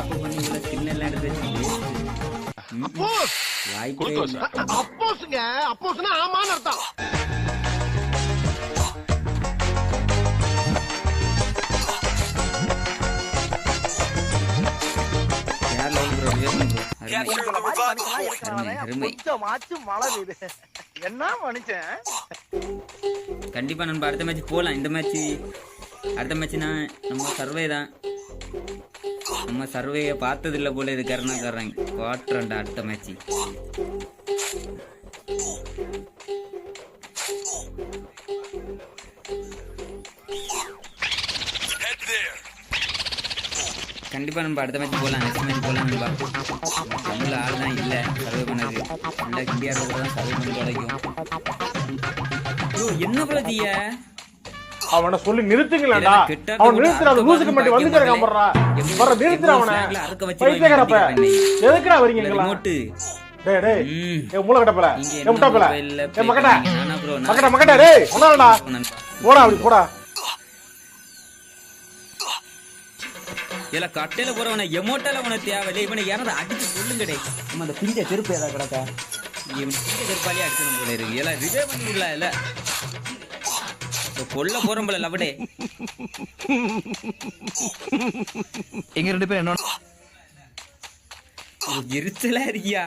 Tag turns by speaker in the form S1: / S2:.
S1: Top பண்ணி இவ்வளவு skin எல்லாம் எடுத்து வச்சுட்டு
S2: அப்போஸ்ங்க அப்போஸ்னா ஆமான்னு அர்த்தம்
S1: கண்டிப்பா நம்ம அடுத்த மேட்ச் போலாம் இந்த மேட்ச் அடுத்த மேட்ச்னா நம்ம சர்வே தான் நம்ம சர்வேயை பார்த்தது இல்ல போல இது கருணாக்காரன் குவாட்ரண்டா அடுத்த மேட்ச்
S3: Head
S1: கண்டிப்பா நம்ம அடுத்த மேட்ச் போகலாம் நெக்ஸ்ட் மேட்ச் போகலாம் நண்பா. தமிழ் ஆள் தான் இல்லை சர்வே பண்ணது. நல்லா இந்தியாவில் கூட தான் சர்வே பண்ணி கிடைக்கும் என்ன பிரதிய
S4: அவனை சொல்லி நிறுத்துங்களேன்டா.
S1: கிட்ட
S4: அவன் நிறுத்துற அந்த லூசுக்கு மட்டும் வந்து கிடக்கான் போடுறா வர நிறுத்துற அவனை. பைத்தியக்காரப்ப எதுக்குடா வரீங்க டேய் டேய் ஏ மூளை கட்டப்பல. ஏ முட்டாப்பல. ஏ ஒன்னாடா போடா அப்படி போடா.
S1: இல்ல கட்டையில போறவன எமோட்டால உனக்கு தேவையில்லை. இவனை யாராவது அடிச்சு சொல்லுங்க டே நம்ம அந்த பிஞ்ச செருப்பு ஏதாவது கிடக்கா? இவன் பிஞ்ச செருப்பாலே அடிச்சிடும் போல இருக்கு. எல்லாம் ரிவே பண்ணி விடல இல்ல இப்ப கொல்ல போறோம் போல லவடே
S5: எங்க ரெண்டு பேரும் என்ன
S1: எரிச்சலா இருக்கியா?